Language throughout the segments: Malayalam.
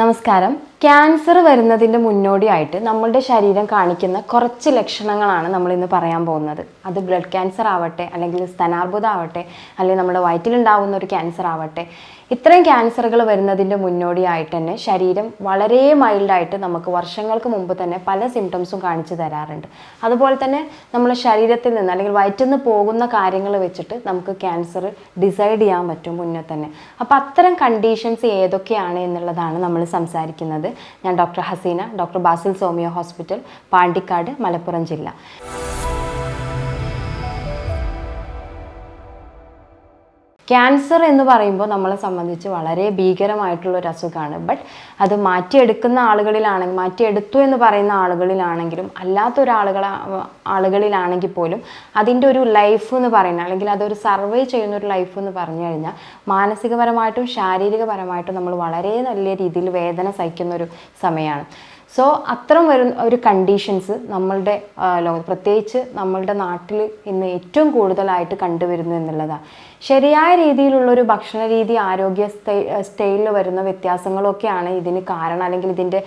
നമസ്കാരം. ക്യാൻസർ വരുന്നതിന്റെ മുന്നോടിയായിട്ട് നമ്മളുടെ ശരീരം കാണിക്കുന്ന കുറച്ച് ലക്ഷണങ്ങളാണ് നമ്മൾ ഇന്ന് പറയാൻ പോകുന്നത്. അത് ബ്ലഡ് ക്യാൻസർ ആവട്ടെ അല്ലെങ്കിൽ സ്തനാർബുദം ആവട്ടെ അല്ലെങ്കിൽ നമ്മുടെ വയറ്റിലുണ്ടാവുന്ന ഒരു ക്യാൻസർ ആവട്ടെ ഇത്രയും ക്യാൻസറുകൾ വരുന്നതിന്റെ മുന്നോടിയായിട്ട് തന്നെ ശരീരം വളരെ മൈൽഡായിട്ട് നമുക്ക് വർഷങ്ങൾക്ക് മുമ്പ് തന്നെ പല സിംറ്റംസും കാണിച്ചു തരാറുണ്ട്. അതുപോലെ തന്നെ നമ്മുടെ ശരീരത്തിൽ നിന്ന് അല്ലെങ്കിൽ വയറ്റിൽ നിന്ന് പോകുന്ന കാര്യങ്ങൾ വെച്ചിട്ട് നമുക്ക് ക്യാൻസർ ഡിസൈഡ് ചെയ്യാൻ പറ്റും മുന്നേ തന്നെ. അപ്പോൾ അത്തരം കണ്ടീഷൻസ് ഏതൊക്കെയാണ് എന്നുള്ളതാണ് നമ്മൾ സംസാരിക്കുന്നത്. ഞാൻ doctor Haseena doctor Basil homeo hospital Pandikkad Malappuram ജില്ല. ക്യാൻസർ എന്ന് പറയുമ്പോൾ നമ്മളെ സംബന്ധിച്ച് വളരെ ഭീകരമായിട്ടുള്ള ഒരു അസുഖമാണ്. ബട്ട് അത് മാറ്റിയെടുക്കുന്ന ആളുകളിലാണെങ്കിൽ മാറ്റിയെടുത്തു എന്ന് പറയുന്ന ആളുകളിലാണെങ്കിലും അല്ലാത്ത ഒരാളുകൾ ആളുകളിലാണെങ്കിൽ പോലും അതിന്റെ ഒരു ലൈഫ് എന്ന് പറയുന്ന അല്ലെങ്കിൽ അതൊരു സർവേ ചെയ്യുന്ന ഒരു ലൈഫ് എന്ന് പറഞ്ഞു കഴിഞ്ഞാൽ മാനസികപരമായിട്ടും ശാരീരികപരമായിട്ടും നമ്മൾ വളരെ നല്ല രീതിയിൽ വേദന സഹിക്കുന്ന ഒരു സമയമാണ്. സോ അത്തരം വരുന്ന ഒരു കണ്ടീഷൻസ് നമ്മളുടെ ലോകത്ത് ലോക പ്രത്യേകിച്ച് നമ്മളുടെ നാട്ടിൽ ഇന്ന് ഏറ്റവും കൂടുതലായിട്ട് കണ്ടുവരുന്നു എന്നുള്ളതാണ് ശരിയായ രീതിയിലുള്ള ഒരു ഭക്ഷണ രീതി ആരോഗ്യ സ്റ്റൈലിൽ വരുന്ന വ്യത്യാസങ്ങളൊക്കെയാണ് ഇതിന് കാരണം അല്ലെങ്കിൽ ഇതിന്റെ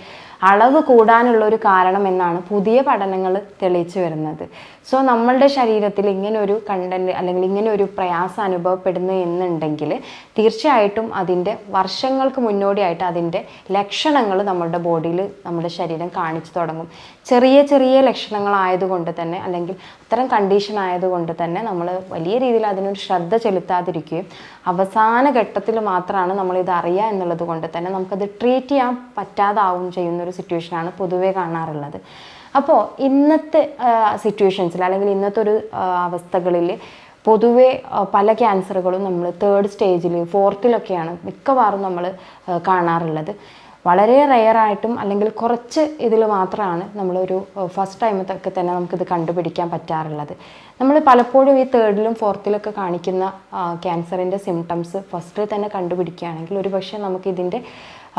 അളവ് കൂടാനുള്ള ഒരു കാരണം എന്നാണ് പുതിയ പഠനങ്ങൾ തെളിയിച്ചു വരുന്നത്. സോ നമ്മളുടെ ശരീരത്തിൽ ഇങ്ങനെ ഒരു കണ്ടന്റ് അല്ലെങ്കിൽ ഇങ്ങനെ ഒരു പ്രയാസം അനുഭവപ്പെടുന്നു എന്നുണ്ടെങ്കിൽ തീർച്ചയായിട്ടും അതിന്റെ വർഷങ്ങൾക്ക് മുന്നോടിയായിട്ട് അതിന്റെ ലക്ഷണങ്ങൾ നമ്മുടെ ബോഡിയിൽ നമ്മുടെ ശരീരം കാണിച്ചു തുടങ്ങും. ചെറിയ ചെറിയ ലക്ഷണങ്ങളായതുകൊണ്ട് തന്നെ അല്ലെങ്കിൽ അത്തരം കണ്ടീഷൻ ആയതുകൊണ്ട് തന്നെ നമ്മൾ വലിയ രീതിയിൽ അതിനൊരു ശ്രദ്ധ ചെലുത്താതിരിക്കുകയും അവസാന ഘട്ടത്തിൽ മാത്രമാണ് നമ്മളിത് അറിയുക എന്നുള്ളത് കൊണ്ട് തന്നെ നമുക്കത് ട്രീറ്റ് ചെയ്യാൻ പറ്റാതാവും ചെയ്യുന്ന ഒരു സിറ്റുവേഷനാണ് പൊതുവേ കാണാറുള്ളത്. അപ്പോൾ ഇന്നത്തെ സിറ്റുവേഷൻസിൽ അല്ലെങ്കിൽ ഇന്നത്തെ ഒരു അവസ്ഥകളിൽ പൊതുവേ പല ക്യാൻസറുകളും നമ്മൾ തേർഡ് സ്റ്റേജിൽ ഫോർത്തിലൊക്കെയാണ് മിക്കവാറും നമ്മൾ കാണാറുള്ളത്. വളരെ റെയറായിട്ടും അല്ലെങ്കിൽ കുറച്ച് ഇതിൽ മാത്രമാണ് നമ്മളൊരു ഫസ്റ്റ് ടൈമത്തൊക്കെ തന്നെ നമുക്കിത് കണ്ടുപിടിക്കാൻ പറ്റാറുള്ളത്. നമ്മൾ പലപ്പോഴും ഈ തേർഡിലും ഫോർത്തിലൊക്കെ കാണിക്കുന്ന ക്യാൻസറിന്റെ സിംറ്റംസ് ഫസ്റ്റിൽ തന്നെ കണ്ടുപിടിക്കുകയാണെങ്കിൽ ഒരു പക്ഷേ നമുക്കിതിന്റെ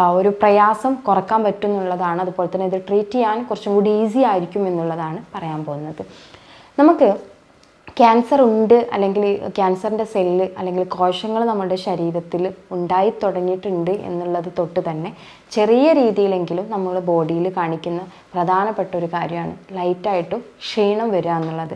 ഒരു പ്രയാസം കുറയ്ക്കാൻ പറ്റും എന്നുള്ളതാണ് അതുപോലെ തന്നെ ഇത് ട്രീറ്റ് ചെയ്യാൻ കുറച്ചും കൂടി ഈസി ആയിരിക്കും എന്നുള്ളതാണ് പറയാൻ പോകുന്നത്. നമുക്ക് ക്യാൻസർ ഉണ്ട് അല്ലെങ്കിൽ ക്യാൻസറിന്റെ സെല്ല് അല്ലെങ്കിൽ കോശങ്ങൾ നമ്മുടെ ശരീരത്തിൽ ഉണ്ടായി തുടങ്ങിയിട്ടുണ്ട് എന്നുള്ളത് തൊട്ട് തന്നെ ചെറിയ രീതിയിലെങ്കിലും നമ്മൾ ബോഡിയിൽ കാണിക്കുന്ന പ്രധാനപ്പെട്ട ഒരു കാര്യമാണ് ലൈറ്റായിട്ടും ക്ഷീണം വരിക എന്നുള്ളത്.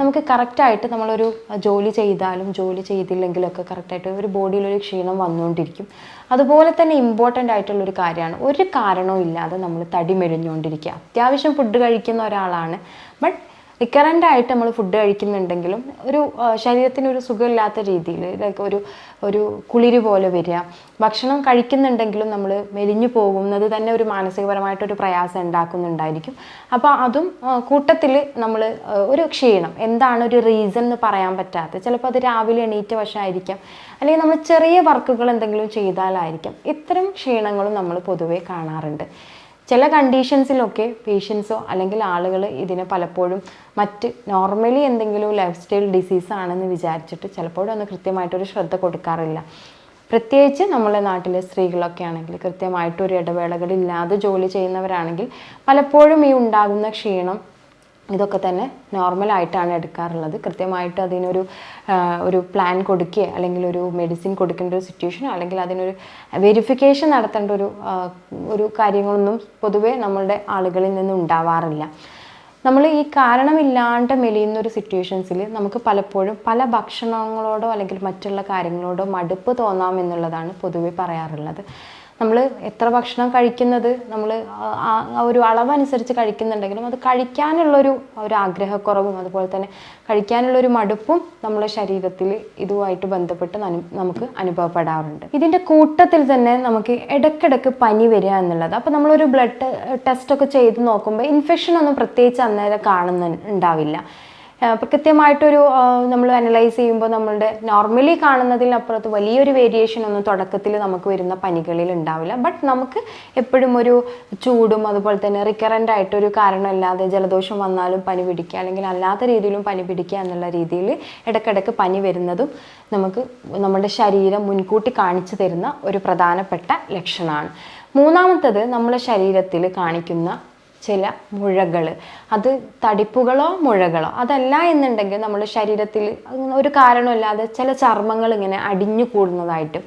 നമുക്ക് കറക്റ്റായിട്ട് നമ്മളൊരു ജോലി ചെയ്താലും ജോലി ചെയ്തില്ലെങ്കിലൊക്കെ കറക്റ്റായിട്ട് ഒരു ബോഡിയിലൊരു ക്ഷീണം വന്നുകൊണ്ടിരിക്കും. അതുപോലെ തന്നെ ഇമ്പോർട്ടന്റ് ആയിട്ടുള്ളൊരു കാര്യമാണ് ഒരു കാരണവും ഇല്ലാതെ നമ്മൾ തടി മെലിഞ്ഞുകൊണ്ടിരിക്കുക. അത്യാവശ്യം ഫുഡ് കഴിക്കുന്ന ഒരാളാണ്. ബട്ട് റിക്കറന്റ് ആയിട്ട് നമ്മൾ ഫുഡ് കഴിക്കുന്നുണ്ടെങ്കിലും ഒരു ശരീരത്തിന് ഒരു സുഖമില്ലാത്ത രീതിയിൽ ലൈക്ക് ഒരു ഒരു കുളിര് പോലെ വരിക. ഭക്ഷണം കഴിക്കുന്നുണ്ടെങ്കിലും നമ്മൾ മെലിഞ്ഞു പോകുന്നത് തന്നെ ഒരു മാനസികപരമായിട്ടൊരു പ്രയാസം ഉണ്ടാക്കുന്നുണ്ടായിരിക്കും. അപ്പോൾ അതും കൂട്ടത്തിൽ നമ്മൾ ഒരു ക്ഷീണം. എന്താണ് ഒരു റീസൺ എന്ന് പറയാൻ പറ്റാത്ത? ചിലപ്പോൾ അത് രാവിലെ എണീറ്റ വശമായിരിക്കാം അല്ലെങ്കിൽ നമ്മൾ ചെറിയ വർക്കുകൾ എന്തെങ്കിലും ചെയ്താലായിരിക്കാം. ഇത്തരം ക്ഷീണങ്ങളും നമ്മൾ പൊതുവേ കാണാറുണ്ട്. ചില കണ്ടീഷൻസിലൊക്കെ പേഷ്യൻസോ അല്ലെങ്കിൽ ആളുകൾ ഇതിനെ പലപ്പോഴും മറ്റ് നോർമലി എന്തെങ്കിലും ലൈഫ് സ്റ്റൈൽ ഡിസീസ് ആണെന്ന് വിചാരിച്ചിട്ട് ചിലപ്പോഴും ഒന്ന് കൃത്യമായിട്ടൊരു ശ്രദ്ധ കൊടുക്കാറില്ല. പ്രത്യേകിച്ച് നമ്മളെ നാട്ടിലെ സ്ത്രീകളൊക്കെ ആണെങ്കിൽ കൃത്യമായിട്ടൊരു ഇടവേളകളില്ലാതെ ജോലി ചെയ്യുന്നവരാണെങ്കിൽ പലപ്പോഴും ഈ ഉണ്ടാകുന്ന ക്ഷീണം ഇതൊക്കെ തന്നെ നോർമലായിട്ടാണ് എടുക്കാറുള്ളത്. കൃത്യമായിട്ട് അതിനൊരു ഒരു പ്ലാൻ കൊടുക്കുക അല്ലെങ്കിൽ ഒരു മെഡിസിൻ കൊടുക്കേണ്ട ഒരു സിറ്റുവേഷൻ അല്ലെങ്കിൽ അതിനൊരു വെരിഫിക്കേഷൻ നടത്തേണ്ട ഒരു ഒരു കാര്യങ്ങളൊന്നും പൊതുവേ നമ്മളുടെ ആളുകളിൽ നിന്നും ഉണ്ടാവാറില്ല. നമ്മൾ ഈ കാരണമില്ലാണ്ട് മെലിയുന്ന ഒരു സിറ്റുവേഷൻസിൽ നമുക്ക് പലപ്പോഴും പല ഭക്ഷണങ്ങളോടോ അല്ലെങ്കിൽ മറ്റുള്ള കാര്യങ്ങളോടോ മടുപ്പ് തോന്നാം എന്നുള്ളതാണ് പൊതുവെ പറയാറുള്ളത്. നമ്മൾ എത്ര ഭക്ഷണം കഴിക്കുന്നത് നമ്മൾ ഒരു അളവനുസരിച്ച് കഴിക്കുന്നുണ്ടെങ്കിലും അത് കഴിക്കാനുള്ളൊരു ഒരു ആഗ്രഹക്കുറവും അതുപോലെ തന്നെ കഴിക്കാനുള്ളൊരു മടുപ്പും നമ്മുടെ ശരീരത്തിൽ ഇതുമായിട്ട് ബന്ധപ്പെട്ട് നമുക്ക് അനുഭവപ്പെടാറുണ്ട്. ഇതിന്റെ കൂട്ടത്തിൽ തന്നെ നമുക്ക് ഇടയ്ക്കിടയ്ക്ക് പനി വരിക എന്നുള്ളത്. അപ്പോൾ നമ്മളൊരു ബ്ലഡ് ടെസ്റ്റൊക്കെ ചെയ്ത് നോക്കുമ്പോൾ ഇൻഫെക്ഷൻ ഒന്നും പ്രത്യേകിച്ച് അന്നേരം കാണുന്ന ഉണ്ടാവില്ല. കൃത്യമായിട്ടൊരു നമ്മൾ അനലൈസ് ചെയ്യുമ്പോൾ നമ്മളുടെ നോർമലി കാണുന്നതിനപ്പുറത്ത് വലിയൊരു വേരിയേഷൻ ഒന്നും തുടക്കത്തിൽ നമുക്ക് വരുന്ന പനികളിൽ ഉണ്ടാവില്ല. ബട്ട് നമുക്ക് എപ്പോഴും ഒരു ചൂടും അതുപോലെ തന്നെ റിക്കറന്റ് ആയിട്ടൊരു കാരണമില്ലാതെ ജലദോഷം വന്നാലും പനി പിടിക്കുക അല്ലെങ്കിൽ അല്ലാത്ത രീതിയിലും പനി പിടിക്കുക എന്നുള്ള രീതിയിൽ ഇടയ്ക്കിടയ്ക്ക് പനി വരുന്നതും നമുക്ക് നമ്മുടെ ശരീരം മുൻകൂട്ടി കാണിച്ചു തരുന്ന ഒരു പ്രധാനപ്പെട്ട ലക്ഷണമാണ്. മൂന്നാമത്തത് നമ്മുടെ ശരീരത്തിൽ കാണിക്കുന്ന ചില മുഴകൾ അത് തടിപ്പുകളോ മുഴകളോ? അതല്ല എന്നുണ്ടെങ്കിൽ നമ്മുടെ ശരീരത്തിൽ ഒരു കാരണമില്ലാതെ ചില ചർമ്മങ്ങൾ ഇങ്ങനെ അടിഞ്ഞു കൂടുന്നതായിട്ട്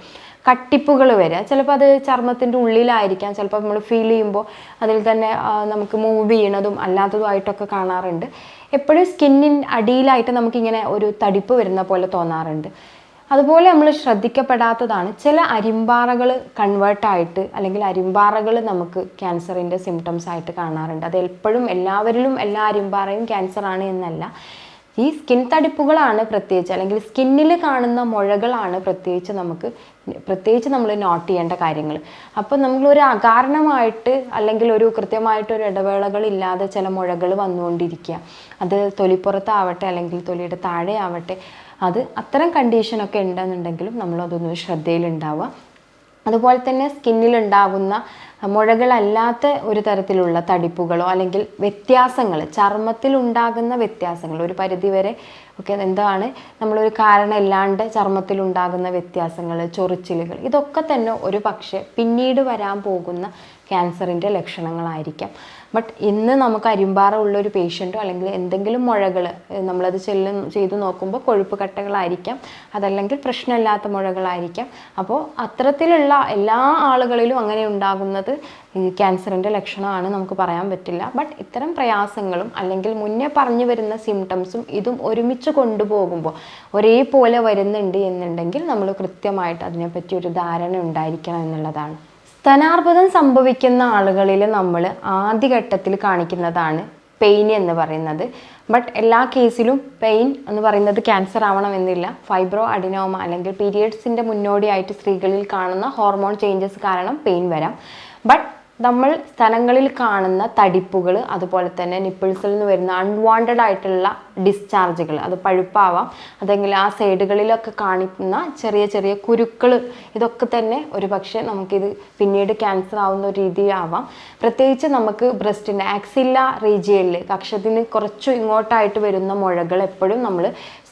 കട്ടിപ്പുകൾ വരിക ചിലപ്പോൾ അത് ചർമ്മത്തിന്റെ ഉള്ളിലായിരിക്കാം. ചിലപ്പോൾ നമ്മൾ ഫീൽ ചെയ്യുമ്പോൾ അതിൽ തന്നെ നമുക്ക് മൂവ് ചെയ്യണതും അല്ലാത്തതുമായിട്ടൊക്കെ കാണാറുണ്ട്. എപ്പോഴും സ്കിന്നിൻ അടിയിലായിട്ട് നമുക്കിങ്ങനെ ഒരു തടിപ്പ് വരുന്ന പോലെ തോന്നാറുണ്ട്. അതുപോലെ നമ്മൾ ശ്രദ്ധിക്കപ്പെടാത്തതാണ് ചില അരിമ്പാറകൾ കൺവേർട്ടായിട്ട് അല്ലെങ്കിൽ അരിമ്പാറകൾ നമുക്ക് ക്യാൻസറിന്റെ സിംറ്റംസ് ആയിട്ട് കാണാറുണ്ട്. അത് എപ്പോഴും എല്ലാവരിലും എല്ലാ അരിമ്പാറയും ക്യാൻസറാണ് എന്നല്ല. ഈ സ്കിൻ തടിപ്പുകളാണ് പ്രത്യേകിച്ച് അല്ലെങ്കിൽ സ്കിന്നിൽ കാണുന്ന മുഴകളാണ് പ്രത്യേകിച്ച് നമുക്ക് പ്രത്യേകിച്ച് നമ്മൾ നോട്ട് ചെയ്യേണ്ട കാര്യങ്ങൾ. അപ്പോൾ ഒരു അകാരണമായിട്ട് അല്ലെങ്കിൽ ഒരു കൃത്യമായിട്ടൊരു ഇടവേളകൾ ഇല്ലാതെ ചില മുഴകൾ വന്നുകൊണ്ടിരിക്കുക. അത് തൊലിപ്പുറത്താവട്ടെ അല്ലെങ്കിൽ തൊലിയുടെ താഴെ ആവട്ടെ അത് അത്തരം കണ്ടീഷനൊക്കെ ഉണ്ടെന്നുണ്ടെങ്കിലും നമ്മളതൊന്ന് ശ്രദ്ധയിലുണ്ടാവുക. അതുപോലെ തന്നെ സ്കിന്നിൽ ഉണ്ടാകുന്ന മുഴകളല്ലാത്ത ഒരു തരത്തിലുള്ള തടിപ്പുകളോ അല്ലെങ്കിൽ വ്യത്യാസങ്ങൾ ചർമ്മത്തിൽ ഉണ്ടാകുന്ന വ്യത്യാസങ്ങൾ ഒരു പരിധിവരെ ഒക്കെ എന്താണ് നമ്മളൊരു ചർമ്മത്തിൽ ഉണ്ടാകുന്ന വ്യത്യാസങ്ങൾ ചൊറിച്ചിലുകൾ ഇതൊക്കെ തന്നെ ഒരു പക്ഷേ പിന്നീട് വരാൻ പോകുന്ന ക്യാൻസറിന്റെ ലക്ഷണങ്ങളായിരിക്കാം. ബട്ട് ഇന്ന് നമുക്ക് അരിമ്പാറ ഉള്ള ഒരു പേഷ്യന്റോ അല്ലെങ്കിൽ എന്തെങ്കിലും മുഴകൾ നമ്മളത് ചെല്ലും ചെയ്തു നോക്കുമ്പോൾ കൊഴുപ്പ് കട്ടകളായിരിക്കാം അതല്ലെങ്കിൽ പ്രശ്നമില്ലാത്ത മുഴകളായിരിക്കാം. അപ്പോൾ അത്തരത്തിലുള്ള എല്ലാ ആളുകളിലും അങ്ങനെ ഉണ്ടാകുന്നത് ക്യാൻസറിന്റെ ലക്ഷണമാണ് നമുക്ക് പറയാൻ പറ്റില്ല. ബട്ട് ഇത്തരം പ്രയാസങ്ങളും അല്ലെങ്കിൽ മുന്നേ പറഞ്ഞു വരുന്ന സിംറ്റംസും ഇതും ഒരുമിച്ച് കൊണ്ടുപോകുമ്പോൾ ഒരേപോലെ വരുന്നുണ്ട് എന്നുണ്ടെങ്കിൽ നമ്മൾ കൃത്യമായിട്ട് അതിനെപ്പറ്റി ഒരു ധാരണ ഉണ്ടായിരിക്കണം എന്നുള്ളതാണ്. സ്തനാർബുദം സംഭവിക്കുന്ന ആളുകളിൽ നമ്മൾ ആദ്യഘട്ടത്തിൽ കാണിക്കുന്നതാണ് പെയിൻ എന്ന് പറയുന്നത്. ബട്ട് എല്ലാ കേസിലും പെയിൻ എന്ന് പറയുന്നത് ക്യാൻസർ ആവണമെന്നില്ല. ഫൈബ്രോ അഡിനോമ അല്ലെങ്കിൽ പീരിയഡ്സിന്റെ മുന്നോടിയായിട്ട് സ്ത്രീകളിൽ കാണുന്ന ഹോർമോൺ ചേഞ്ചസ് കാരണം പെയിൻ വരാം. ബട്ട് നമ്മൾ സ്ഥലങ്ങളിൽ കാണുന്ന തടിപ്പുകൾ അതുപോലെ തന്നെ നിപ്പിൾസിൽ നിന്ന് വരുന്ന അൺവാണ്ടഡ് ആയിട്ടുള്ള ഡിസ്ചാർജുകൾ അത് പഴുപ്പാവാം. അതെങ്കിൽ ആ സൈഡുകളിലൊക്കെ കാണിക്കുന്ന ചെറിയ ചെറിയ കുരുക്കൾ ഇതൊക്കെ തന്നെ ഒരു പക്ഷേ നമുക്കിത് പിന്നീട് ക്യാൻസർ ആവുന്ന ഒരു രീതിയാവാം. പ്രത്യേകിച്ച് നമുക്ക് ബ്രസ്റ്റിന്റെ ആക്സില്ല റീജിയനിൽ കക്ഷത്തിന് കുറച്ചു ഇങ്ങോട്ടായിട്ട് വരുന്ന മുഴകൾ എപ്പോഴും നമ്മൾ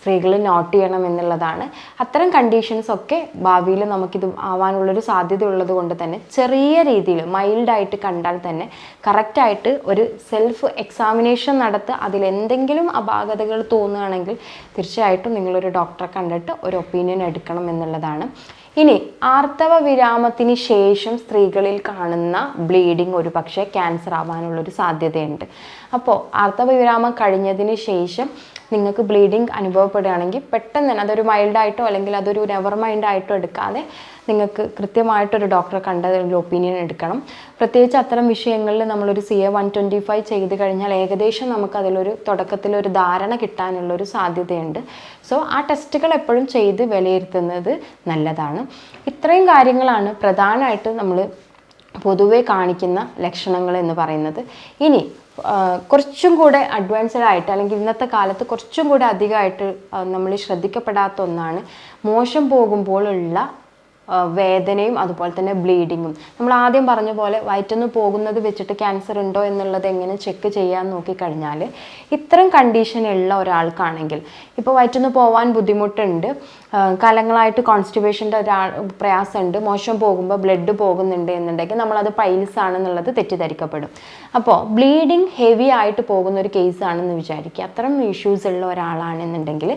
സ്ത്രീകൾ നോട്ട് ചെയ്യണം എന്നുള്ളതാണ്. അത്തരം കണ്ടീഷൻസ് ഒക്കെ ഭാവിയിൽ നമുക്കിത് ആവാനുള്ളൊരു സാധ്യത ഉള്ളത് കൊണ്ട് തന്നെ ചെറിയ രീതിയിൽ മൈൽഡായിട്ട് കണ്ടാൽ തന്നെ കറക്റ്റായിട്ട് ഒരു സെൽഫ് എക്സാമിനേഷൻ നടത്തി അതിലെന്തെങ്കിലും അപാകതകൾ തോന്നുകയാണെങ്കിൽ തീർച്ചയായിട്ടും നിങ്ങളൊരു ഡോക്ടറെ കണ്ടിട്ട് ഒരു ഒപ്പീനിയൻ എടുക്കണം എന്നുള്ളതാണ്. ഇനി ആർത്തവ വിരാമത്തിന് ശേഷം സ്ത്രീകളിൽ കാണുന്ന ബ്ലീഡിങ് ഒരു പക്ഷേ ക്യാൻസർ ആവാനുള്ളൊരു സാധ്യതയുണ്ട്. അപ്പോൾ ആർത്തവ വിരാമം കഴിഞ്ഞതിന് ശേഷം നിങ്ങൾക്ക് ബ്ലീഡിങ് അനുഭവപ്പെടുകയാണെങ്കിൽ പെട്ടെന്ന് തന്നെ അതൊരു മൈൽഡായിട്ടോ അല്ലെങ്കിൽ അതൊരു നെവർ മൈൻഡായിട്ടോ എടുക്കാതെ നിങ്ങൾക്ക് കൃത്യമായിട്ടൊരു ഡോക്ടറെ കണ്ട ഒരു ഒപ്പീനിയൻ എടുക്കണം. പ്രത്യേകിച്ച് അത്തരം വിഷയങ്ങളിൽ നമ്മളൊരു C A one twenty five ചെയ്ത് കഴിഞ്ഞാൽ ഏകദേശം നമുക്ക് അതിലൊരു തുടക്കത്തിലൊരു ധാരണ കിട്ടാനുള്ളൊരു സാധ്യതയുണ്ട്. സോ ആ ടെസ്റ്റുകൾ എപ്പോഴും ചെയ്ത് വിലയിരുത്തുന്നത് നല്ലതാണ്. ഇത്രയും കാര്യങ്ങളാണ് പ്രധാനമായിട്ട് നമ്മൾ പൊതുവെ കാണിക്കുന്ന ലക്ഷണങ്ങൾ എന്ന് പറയുന്നത്. ഇനി കുറച്ചും കൂടെ അഡ്വാൻസ്ഡ് ആയിട്ട് അല്ലെങ്കിൽ ഇന്നത്തെ കാലത്ത് കുറച്ചും കൂടെ അധികമായിട്ട് നമ്മൾ ശ്രദ്ധിക്കപ്പെടാത്ത ഒന്നാണ് മോശം പോകുമ്പോഴുള്ള വേദനയും അതുപോലെ തന്നെ ബ്ലീഡിങ്ങും നമ്മൾ ആദ്യം പറഞ്ഞ പോലെ വയറ്റുനിന്ന് പോകുന്നത് വെച്ചിട്ട് ക്യാൻസർ ഉണ്ടോ എന്നുള്ളത് എങ്ങനെ ചെക്ക് ചെയ്യാൻ നോക്കിക്കഴിഞ്ഞാൽ ഇത്തരം കണ്ടീഷൻ ഉള്ള ഒരാൾക്കാണെങ്കിൽ ഇപ്പോൾ വയറ്റുനിന്ന് പോവാൻ ബുദ്ധിമുട്ടുണ്ട്. കാലങ്ങളായിട്ട് കോൺസ്റ്റിബേഷന്റെ ഒരാൾ പ്രയാസമുണ്ട്. മോശം പോകുമ്പോൾ ബ്ലഡ് പോകുന്നുണ്ട് എന്നുണ്ടെങ്കിൽ നമ്മളത് പൈൽസ് ആണെന്നുള്ളത് തെറ്റിദ്ധരിക്കപ്പെടും. അപ്പോൾ ബ്ലീഡിങ് ഹെവി ആയിട്ട് പോകുന്ന ഒരു കേസ് ആണെന്ന് വിചാരിക്കുക. അത്തരം ഇഷ്യൂസ് ഉള്ള ഒരാളാണെന്നുണ്ടെങ്കിൽ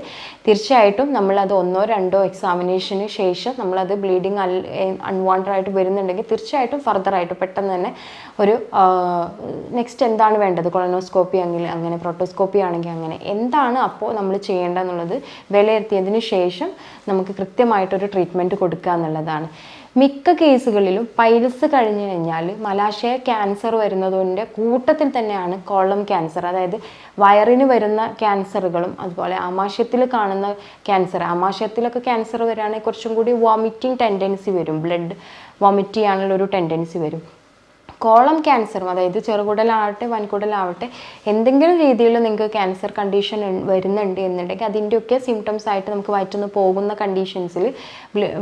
തീർച്ചയായിട്ടും നമ്മളത് ഒന്നോ രണ്ടോ എക്സാമിനേഷന് ശേഷം നമ്മളത് ബ്ലീഡിങ് അൺവാണ്ടഡ് ആയിട്ട് വരുന്നുണ്ടെങ്കിൽ തീർച്ചയായിട്ടും ഫർദറായിട്ട് പെട്ടെന്ന് തന്നെ ഒരു നെക്സ്റ്റ് എന്താണ് വേണ്ടത്? കൊളനോസ്കോപ്പി ആണെങ്കിൽ അങ്ങനെ പ്രോട്ടോസ്കോപ്പി ആണെങ്കിൽ അങ്ങനെ. എന്താണ് അപ്പോൾ നമ്മൾ ചെയ്യേണ്ടതെന്നുള്ളത് വിലയിരുത്തിയതിന് ശേഷം നമുക്ക് കൃത്യമായിട്ടൊരു ട്രീറ്റ്മെന്റ് കൊടുക്കുക എന്നുള്ളതാണ്. മിക്ക കേസുകളിലും പൈൽസ് കഴിഞ്ഞു കഴിഞ്ഞാൽ മലാശയ ക്യാൻസർ വരുന്നതിന്റെ കൂട്ടത്തിൽ തന്നെയാണ് കോളം ക്യാൻസർ അതായത് വയറിന് വരുന്ന ക്യാൻസറുകളും അതുപോലെ ആമാശയത്തിൽ കാണുന്ന ക്യാൻസർ ആമാശയത്തിലൊക്കെ ക്യാൻസർ വരികയാണെങ്കിൽ കുറച്ചും കൂടി വോമിറ്റിംഗ് ടെൻഡൻസി വരും. ബ്ലഡ് വോമിറ്റ് ചെയ്യാനുള്ള ഒരു ടെൻഡൻസി വരും. കോളം ക്യാൻസറും അതായത് ചെറുകുടലാവട്ടെ വൻകുടലാവട്ടെ എന്തെങ്കിലും രീതിയിൽ നിങ്ങൾക്ക് ക്യാൻസർ കണ്ടീഷൻ വരുന്നുണ്ട് എന്നുണ്ടെങ്കിൽ അതിന്റെയൊക്കെ സിംറ്റംസ് ആയിട്ട് നമുക്ക് വയറ്റുനിന്ന് പോകുന്ന കണ്ടീഷൻസിൽ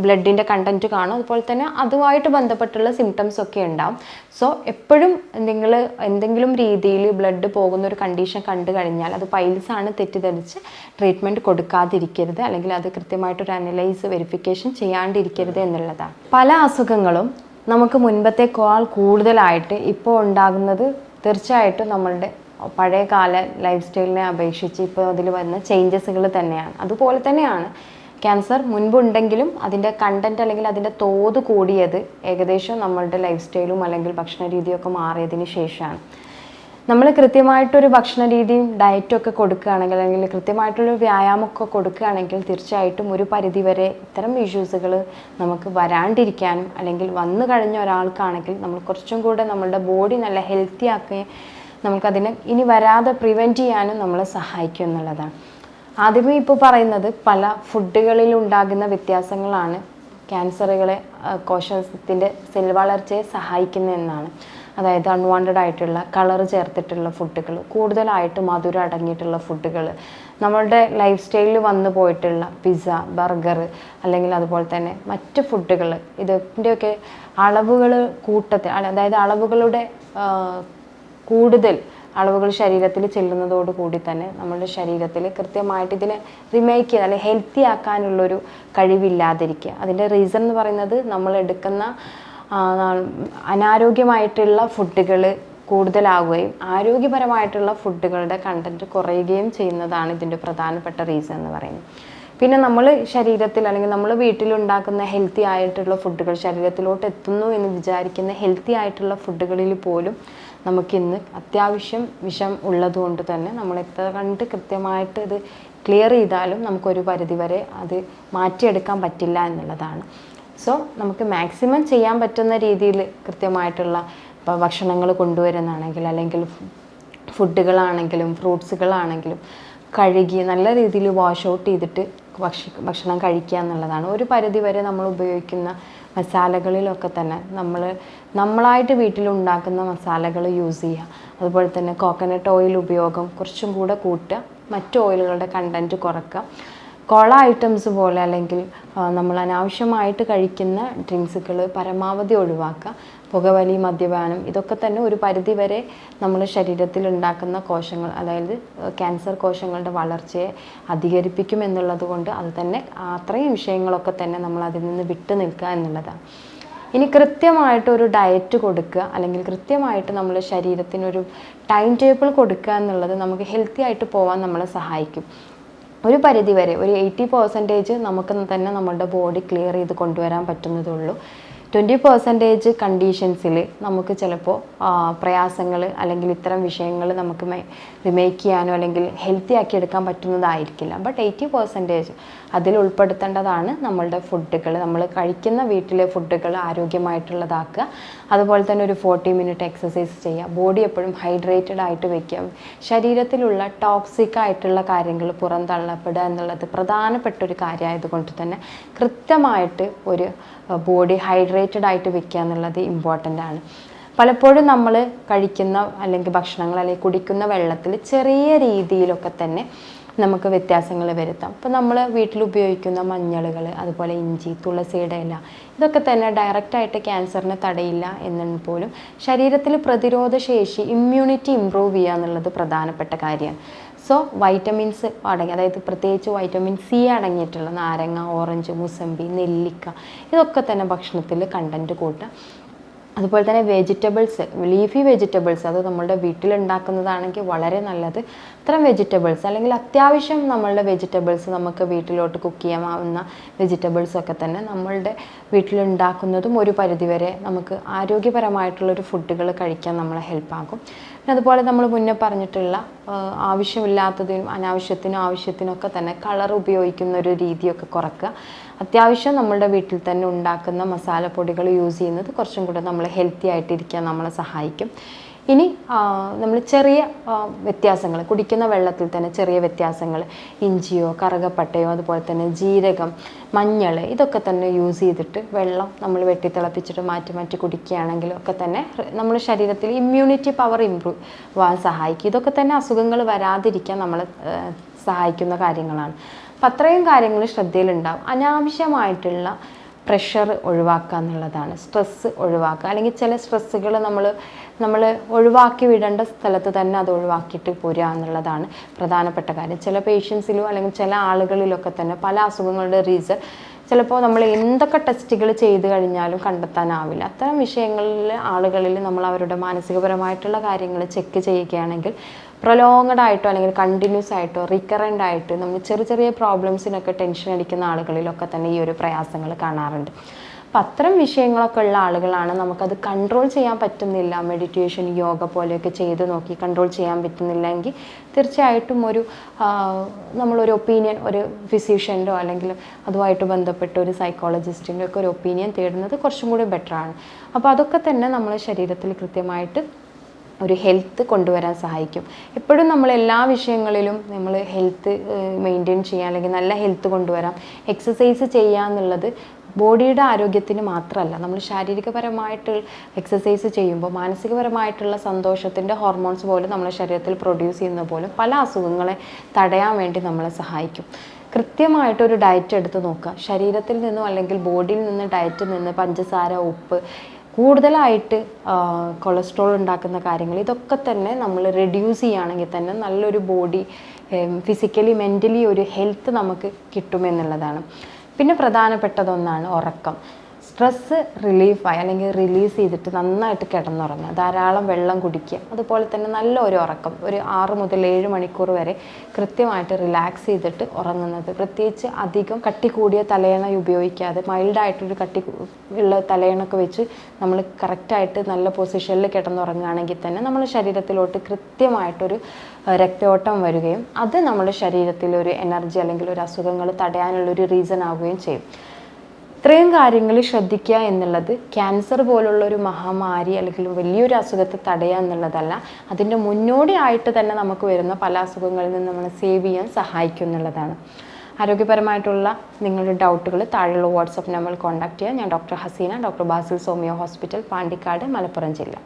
ബ്ലഡിന്റെ കണ്ടന്റ് കാണും. അതുപോലെ തന്നെ അതുമായിട്ട് ബന്ധപ്പെട്ടുള്ള സിംറ്റംസ് ഒക്കെ ഉണ്ടാവും. സോ എപ്പോഴും നിങ്ങൾ എന്തെങ്കിലും രീതിയിൽ ബ്ലഡ് പോകുന്ന ഒരു കണ്ടീഷൻ കണ്ടു കഴിഞ്ഞാൽ അത് പൈൽസാണ് തെറ്റിദ്ധരിച്ച് ട്രീറ്റ്മെന്റ് കൊടുക്കാതിരിക്കരുത്. അല്ലെങ്കിൽ അത് കൃത്യമായിട്ടൊരു അനലൈസ് വെരിഫിക്കേഷൻ ചെയ്യാണ്ടിരിക്കരുത് എന്നുള്ളതാണ്. പല അസുഖങ്ങളും നമുക്ക് മുൻപത്തേക്കാൾ കൂടുതലായിട്ട് ഇപ്പോൾ ഉണ്ടാകുന്നത് തീർച്ചയായിട്ടും നമ്മളുടെ പഴയ കാല ലൈഫ് സ്റ്റൈലിനെ അപേക്ഷിച്ച് ഇപ്പോൾ അതിൽ വരുന്ന ചേഞ്ചസുകൾ തന്നെയാണ്. അതുപോലെ തന്നെയാണ് ക്യാൻസർ മുൻപുണ്ടെങ്കിലും അതിന്റെ കണ്ടന്റ് അല്ലെങ്കിൽ അതിന്റെ തോത് കൂടിയത് ഏകദേശം നമ്മളുടെ ലൈഫ് സ്റ്റൈലും അല്ലെങ്കിൽ ഭക്ഷണ രീതിയൊക്കെ മാറിയതിന് ശേഷമാണ്. നമ്മൾ കൃത്യമായിട്ടൊരു ഭക്ഷണ രീതിയും ഡയറ്റും ഒക്കെ കൊടുക്കുകയാണെങ്കിൽ അല്ലെങ്കിൽ കൃത്യമായിട്ടുള്ള വ്യായാമമൊക്കെ കൊടുക്കുകയാണെങ്കിൽ തീർച്ചയായിട്ടും ഒരു പരിധിവരെ ഇത്തരം ഇഷ്യൂസുകൾ നമുക്ക് വരാണ്ടിരിക്കാനും അല്ലെങ്കിൽ വന്നു കഴിഞ്ഞ ഒരാൾക്കാണെങ്കിൽ നമ്മൾ കുറച്ചും കൂടെ നമ്മളുടെ ബോഡി നല്ല ഹെൽത്തി ആക്കുകയും നമുക്കതിനെ ഇനി വരാതെ പ്രിവെന്റ് ചെയ്യാനും നമ്മളെ സഹായിക്കും എന്നുള്ളതാണ്. ആദ്യമേ ഇപ്പോൾ പറയുന്നത് പല ഫുഡുകളിൽ ഉണ്ടാകുന്ന വ്യത്യാസങ്ങളാണ് ക്യാൻസറുകളെ കോശത്തിന്റെ സെൽ വളർച്ചയെ സഹായിക്കുന്നതെന്നാണ്. അതായത് അൺവാണ്ടഡ് ആയിട്ടുള്ള കളർ ചേർത്തിട്ടുള്ള ഫുഡുകൾ കൂടുതലായിട്ട് മധുരം അടങ്ങിയിട്ടുള്ള ഫുഡുകൾ നമ്മളുടെ ലൈഫ് സ്റ്റൈലിൽ വന്നു പോയിട്ടുള്ള പിസ്സ ബർഗർ അല്ലെങ്കിൽ അതുപോലെ തന്നെ മറ്റ് ഫുഡുകൾ ഇതിന്റെയൊക്കെ അളവുകൾ കൂട്ടത്തിൽ അതായത് അളവുകളുടെ കൂടുതൽ അളവുകൾ ശരീരത്തിൽ ചെല്ലുന്നതോട് കൂടി തന്നെ നമ്മുടെ ശരീരത്തിൽ കൃത്യമായിട്ട് ഇതിനെ റിമേക്ക് ചെയ്ത് അല്ലെങ്കിൽ ഹെൽത്തി ആക്കാനുള്ളൊരു കഴിവില്ലാതിരിക്കുക. അതിന്റെ റീസൺ എന്ന് പറയുന്നത് നമ്മൾ എടുക്കുന്ന അനാരോഗ്യമായിട്ടുള്ള ഫുഡുകൾ കൂടുതലാവുകയും ആരോഗ്യപരമായിട്ടുള്ള ഫുഡുകളുടെ കണ്ടന്റ് കുറയുകയും ചെയ്യുന്നതാണ് ഇതിന്റെ പ്രധാനപ്പെട്ട റീസൺ എന്ന് പറയുന്നത്. പിന്നെ നമ്മൾ ശരീരത്തിൽ അല്ലെങ്കിൽ നമ്മൾ വീട്ടിലുണ്ടാക്കുന്ന ഹെൽത്തി ആയിട്ടുള്ള ഫുഡുകൾ ശരീരത്തിലോട്ട് എത്തുന്നു എന്ന് വിചാരിക്കുന്ന ഹെൽത്തി ആയിട്ടുള്ള ഫുഡുകളിൽ പോലും നമുക്കിന്ന് അത്യാവശ്യം വിഷം ഉള്ളതുകൊണ്ട് തന്നെ നമ്മൾ എത്ര കണ്ട് കൃത്യമായിട്ട് ഇത് ക്ലിയർ ചെയ്താലും നമുക്കൊരു പരിധിവരെ അത് മാറ്റിയെടുക്കാൻ പറ്റില്ല എന്നുള്ളതാണ്. സോ നമുക്ക് മാക്സിമം ചെയ്യാൻ പറ്റുന്ന രീതിയിൽ കൃത്യമായിട്ടുള്ള ഇപ്പോൾ ഭക്ഷണങ്ങൾ കൊണ്ടുവരുന്നതാണെങ്കിൽ അല്ലെങ്കിൽ ഫുഡുകളാണെങ്കിലും ഫ്രൂട്ട്സുകളാണെങ്കിലും കഴുകി നല്ല രീതിയിൽ വാഷ് ഔട്ട് ചെയ്തിട്ട് ഭക്ഷ ഭക്ഷണം കഴിക്കുക എന്നുള്ളതാണ്. ഒരു പരിധി വരെ നമ്മൾ ഉപയോഗിക്കുന്ന മസാലകളിലൊക്കെ തന്നെ നമ്മൾ നമ്മളായിട്ട് വീട്ടിൽ ഉണ്ടാക്കുന്ന മസാലകൾ യൂസ് ചെയ്യുക. അതുപോലെ തന്നെ കോക്കനട്ട് ഓയിൽ ഉപയോഗം കുറച്ചും കൂടെ കൂട്ടുക. മറ്റ് ഓയിലുകളുടെ കണ്ടന്റ് കുറയ്ക്കുക കോള ഐറ്റംസ് പോലെ അല്ലെങ്കിൽ നമ്മൾ അനാവശ്യമായിട്ട് കഴിക്കുന്ന ഡ്രിങ്ക്സുകൾ പരമാവധി ഒഴിവാക്കുക. പുകവലി മദ്യപാനം ഇതൊക്കെ തന്നെ ഒരു പരിധി വരെ നമ്മൾ ശരീരത്തിൽ ഉണ്ടാക്കുന്ന കോശങ്ങൾ അതായത് ക്യാൻസർ കോശങ്ങളുടെ വളർച്ചയെ അധികരിപ്പിക്കും എന്നുള്ളത് കൊണ്ട് അത് തന്നെ അത്രയും വിഷയങ്ങളൊക്കെ തന്നെ നമ്മൾ അതിൽ നിന്ന് വിട്ടു നിൽക്കുക എന്നുള്ളതാണ്. ഇനി കൃത്യമായിട്ട് ഒരു ഡയറ്റ് കൊടുക്കുക അല്ലെങ്കിൽ കൃത്യമായിട്ട് നമ്മൾ ശരീരത്തിനൊരു ടൈം ടേബിൾ കൊടുക്കുക എന്നുള്ളത് നമുക്ക് ഹെൽത്തി ആയിട്ട് പോകാൻ നമ്മളെ സഹായിക്കും. ഒരു പരിധി വരെ ഒരു എയ്റ്റി പെർസെന്റേജ് നമുക്ക് തന്നെ നമ്മളുടെ ബോഡി ക്ലിയർ ചെയ്ത് കൊണ്ടുവരാൻ പറ്റുന്നതുള്ളൂ ട്വന്റി പെർസെന്റേജ് കണ്ടീഷൻസിൽ നമുക്ക് ചിലപ്പോൾ പ്രയാസങ്ങൾ അല്ലെങ്കിൽ ഇത്തരം വിഷയങ്ങൾ നമുക്ക് റിമേക്ക് ചെയ്യാനോ അല്ലെങ്കിൽ ഹെൽത്തി ആക്കി എടുക്കാൻ പറ്റുന്നതായിരിക്കില്ല. ബട്ട് എയ്റ്റി പെർസെന്റേജ് അതിൽ ഉൾപ്പെടുത്തേണ്ടതാണ് നമ്മളുടെ ഫുഡുകൾ നമ്മൾ കഴിക്കുന്ന വീട്ടിലെ ഫുഡുകൾ ആരോഗ്യമായിട്ടുള്ളതാക്കുക. അതുപോലെ തന്നെ ഒരു ഫോർട്ടി മിനിറ്റ് എക്സസൈസ് ചെയ്യുക. ബോഡി എപ്പോഴും ഹൈഡ്രേറ്റഡ് ആയിട്ട് വയ്ക്കുക ശരീരത്തിലുള്ള ടോക്സിക് ആയിട്ടുള്ള കാര്യങ്ങൾ പുറന്തള്ളപ്പെടുക എന്നുള്ളത് പ്രധാനപ്പെട്ട ഒരു കാര്യമായതുകൊണ്ട് തന്നെ കൃത്യമായിട്ട് ഒരു ബോഡി ഹൈഡ്രേറ്റഡ് ആയിട്ട് വെക്കുക എന്നുള്ളത് ഇമ്പോർട്ടന്റ് ആണ്. പലപ്പോഴും നമ്മൾ കഴിക്കുന്ന അല്ലെങ്കിൽ ഭക്ഷണങ്ങൾ അല്ലെങ്കിൽ കുടിക്കുന്ന വെള്ളത്തിൽ ചെറിയ രീതിയിലൊക്കെ തന്നെ നമുക്ക് വ്യത്യാസങ്ങൾ വരുത്താം. ഇപ്പോൾ നമ്മൾ വീട്ടിൽ ഉപയോഗിക്കുന്ന മഞ്ഞളുകൾ അതുപോലെ ഇഞ്ചി തുളസിയുടെ ഇല ഇതൊക്കെ തന്നെ ഡയറക്റ്റായിട്ട് ക്യാൻസറിനെ തടയില്ല എന്നു പോലും ശരീരത്തിൽ പ്രതിരോധ ശേഷി ഇമ്മ്യൂണിറ്റി ഇമ്പ്രൂവ് ചെയ്യുക എന്നുള്ളത് പ്രധാനപ്പെട്ട കാര്യമാണ്. സോ വൈറ്റമിൻസ് അടങ്ങി അതായത് പ്രത്യേകിച്ച് വൈറ്റമിൻ സി അടങ്ങിയിട്ടുള്ള നാരങ്ങ ഓറഞ്ച് മുസമ്പി നെല്ലിക്ക ഇതൊക്കെ തന്നെ ഭക്ഷണത്തിൽ കണ്ടന്റ് കൂട്ടുക. അതുപോലെ തന്നെ വെജിറ്റബിൾസ് ലീഫി വെജിറ്റബിൾസ് അത് നമ്മളുടെ വീട്ടിലുണ്ടാക്കുന്നതാണെങ്കിൽ വളരെ നല്ലത് അത്തരം വെജിറ്റബിൾസ് അല്ലെങ്കിൽ അത്യാവശ്യം നമ്മളുടെ വെജിറ്റബിൾസ് നമുക്ക് വീട്ടിലോട്ട് കുക്ക് ചെയ്യാവുന്ന വെജിറ്റബിൾസ് ഒക്കെ തന്നെ നമ്മളുടെ വീട്ടിലുണ്ടാക്കുന്നതും ഒരു പരിധിവരെ നമുക്ക് ആരോഗ്യപരമായിട്ടുള്ളൊരു ഫുഡുകൾ കഴിക്കാൻ നമ്മളെ ഹെൽപ്പാക്കും. പിന്നെ അതുപോലെ നമ്മൾ മുന്നേ പറഞ്ഞിട്ടുള്ള ആവശ്യമില്ലാത്തതിനും അനാവശ്യത്തിനും ആവശ്യത്തിനൊക്കെ തന്നെ കളർ ഉപയോഗിക്കുന്ന ഒരു രീതിയൊക്കെ കുറക്കുക. അത്യാവശ്യം നമ്മളുടെ വീട്ടിൽ തന്നെ ഉണ്ടാക്കുന്ന മസാലപ്പൊടികൾ യൂസ് ചെയ്യുന്നത് കുറച്ചും കൂടെ നമ്മൾ ഹെൽത്തി ആയിട്ടിരിക്കാൻ നമ്മളെ സഹായിക്കും. ഇനി നമ്മൾ ചെറിയ വ്യത്യാസങ്ങൾ കുടിക്കുന്ന വെള്ളത്തിൽ തന്നെ ചെറിയ വ്യത്യാസങ്ങൾ ഇഞ്ചിയോ കറുകപ്പട്ടയോ അതുപോലെ തന്നെ ജീരകം മഞ്ഞൾ ഇതൊക്കെ തന്നെ യൂസ് ചെയ്തിട്ട് വെള്ളം നമ്മൾ വെട്ടിത്തിളപ്പിച്ചിട്ട് മാറ്റി മാറ്റി കുടിക്കുകയാണെങ്കിലും ഒക്കെ തന്നെ നമ്മുടെ ശരീരത്തിൽ ഇമ്മ്യൂണിറ്റി പവർ ഇമ്പ്രൂവ് ആവാൻ സഹായിക്കും. ഇതൊക്കെ തന്നെ അസുഖങ്ങൾ വരാതിരിക്കാൻ നമ്മളെ സഹായിക്കുന്ന കാര്യങ്ങളാണ്. അപ്പം അത്രയും കാര്യങ്ങൾ ശ്രദ്ധയിലുണ്ടാവും. അനാവശ്യമായിട്ടുള്ള പ്രഷർ ഒഴിവാക്കുക എന്നുള്ളതാണ് സ്ട്രെസ്സ് ഒഴിവാക്കുക. അല്ലെങ്കിൽ ചില സ്ട്രെസ്സുകൾ നമ്മൾ നമ്മൾ ഒഴിവാക്കി വിടേണ്ട സ്ഥലത്ത് തന്നെ അത് ഒഴിവാക്കിയിട്ട് പോരുക എന്നുള്ളതാണ് പ്രധാനപ്പെട്ട കാര്യം. ചില പേഷ്യൻസിലും അല്ലെങ്കിൽ ചില ആളുകളിലൊക്കെ തന്നെ പല അസുഖങ്ങളുടെ റീസൺ ചിലപ്പോൾ നമ്മൾ എന്തൊക്കെ ടെസ്റ്റുകൾ ചെയ്ത് കഴിഞ്ഞാലും കണ്ടെത്താനാവില്ല. അത്തരം വിഷയങ്ങളിൽ ആളുകളിൽ നമ്മൾ അവരുടെ മാനസികപരമായിട്ടുള്ള കാര്യങ്ങൾ ചെക്ക് ചെയ്യുകയാണെങ്കിൽ പ്രൊലോങ്ങഡ് ആയിട്ടോ അല്ലെങ്കിൽ കണ്ടിന്യൂസ് ആയിട്ടോ റിക്കറന്റ് ആയിട്ട് നമ്മൾ ചെറിയ ചെറിയ പ്രോബ്ലംസിനൊക്കെ ടെൻഷൻ അടിക്കുന്ന ആളുകളിലൊക്കെ തന്നെ ഈ ഒരു പ്രയാസങ്ങൾ കാണാറുണ്ട്. അപ്പം അത്തരം വിഷയങ്ങളൊക്കെ ഉള്ള ആളുകളാണ്. നമുക്കത് കൺട്രോൾ ചെയ്യാൻ പറ്റുന്നില്ല. മെഡിറ്റേഷൻ യോഗ പോലെയൊക്കെ ചെയ്ത് നോക്കി കൺട്രോൾ ചെയ്യാൻ പറ്റുന്നില്ലെങ്കിൽ തീർച്ചയായിട്ടും ഒരു നമ്മളൊരു ഒപ്പീനിയൻ ഒരു ഫിസിഷ്യന്റോ അല്ലെങ്കിൽ അതുമായിട്ട് ബന്ധപ്പെട്ട ഒരു സൈക്കോളജിസ്റ്റിന്റെ ഒക്കെ ഒരു ഒപ്പീനിയൻ തേടുന്നത് കുറച്ചും കൂടി ബെറ്ററാണ് അപ്പോൾ അതൊക്കെ തന്നെ നമ്മളെ ശരീരത്തിൽ കൃത്യമായിട്ട് ഒരു ഹെൽത്ത് കൊണ്ടുവരാൻ സഹായിക്കും. എപ്പോഴും നമ്മൾ എല്ലാ വിഷയങ്ങളിലും നമ്മൾ ഹെൽത്ത് മെയിന്റെയിൻ ചെയ്യാൻ അല്ലെങ്കിൽ നല്ല ഹെൽത്ത് കൊണ്ടുവരാം. എക്സസൈസ് ചെയ്യുക എന്നുള്ളത് ബോഡിയുടെ ആരോഗ്യത്തിന് മാത്രമല്ല നമ്മൾ ശാരീരികപരമായിട്ട് എക്സസൈസ് ചെയ്യുമ്പോൾ മാനസികപരമായിട്ടുള്ള സന്തോഷത്തിന്റെ ഹോർമോൺസ് പോലും നമ്മുടെ ശരീരത്തിൽ പ്രൊഡ്യൂസ് ചെയ്യുന്ന പോലും പല അസുഖങ്ങളെ തടയാൻ വേണ്ടി നമ്മളെ സഹായിക്കും. കൃത്യമായിട്ടൊരു ഡയറ്റ് എടുത്ത് നോക്കുക. ശരീരത്തിൽ നിന്നും അല്ലെങ്കിൽ ബോഡിയിൽ നിന്ന് ഡയറ്റിൽ നിന്ന് പഞ്ചസാര ഉപ്പ് കൂടുതലായിട്ട് കൊളസ്ട്രോൾ ഉണ്ടാക്കുന്ന കാര്യങ്ങൾ ഇതൊക്കെ തന്നെ നമ്മൾ റെഡ്യൂസ് ചെയ്യുകയാണെങ്കിൽ തന്നെ നല്ലൊരു ബോഡി ഫിസിക്കലി മെന്റലി ഒരു ഹെൽത്ത് നമുക്ക് കിട്ടുമെന്നുള്ളതാണ്. പിന്നെ പ്രധാനപ്പെട്ടതൊന്നാണ് ഉറക്കം. സ്ട്രെസ്സ് റിലീഫായി അല്ലെങ്കിൽ റിലീസ് ചെയ്തിട്ട് നന്നായിട്ട് കിടന്നുറങ്ങുക ധാരാളം വെള്ളം കുടിക്കുക അതുപോലെ തന്നെ നല്ല ഒരു ഉറക്കം ഒരു ആറ് മുതൽ ഏഴ് മണിക്കൂർ വരെ കൃത്യമായിട്ട് റിലാക്സ് ചെയ്തിട്ട് ഉറങ്ങുന്നത്. പ്രത്യേകിച്ച് അധികം കട്ടി കൂടിയ തലയണ ഉപയോഗിക്കാതെ മൈൽഡായിട്ടൊരു കട്ടി ഉള്ള തലയണൊക്കെ വെച്ച് നമ്മൾ കറക്റ്റായിട്ട് നല്ല പൊസിഷനിൽ കിടന്നുറങ്ങുകയാണെങ്കിൽ തന്നെ നമ്മുടെ ശരീരത്തിലോട്ട് കൃത്യമായിട്ടൊരു രക്തയോട്ടം വരികയും അത് നമ്മുടെ ശരീരത്തിൽ ഒരു എനർജി അല്ലെങ്കിൽ ഒരു അസുഖങ്ങൾ തടയാനുള്ളൊരു റീസൺ ആവുകയും ചെയ്യും. ഇത്രയും കാര്യങ്ങൾ ശ്രദ്ധിക്കുക എന്നുള്ളത് ക്യാൻസർ പോലുള്ള ഒരു മഹാമാരി അല്ലെങ്കിൽ വലിയൊരു അസുഖത്തെ തടയുക എന്നുള്ളതല്ല അതിന്റെ മുന്നോടിയായിട്ട് തന്നെ നമുക്ക് വരുന്ന പല അസുഖങ്ങളിൽ നിന്ന് നമ്മളെ സേവ് ചെയ്യാൻ സഹായിക്കും എന്നുള്ളതാണ്. ആരോഗ്യപരമായിട്ടുള്ള നിങ്ങളുടെ ഡൗട്ടുകൾ താഴെയുള്ള വാട്സപ്പ് നമ്പറിൽ കോൺടാക്ട് ചെയ്യാം ഞാൻ doctor Haseena doctor Basil homeo hospital Pandikkad Malappuram ജില്ല.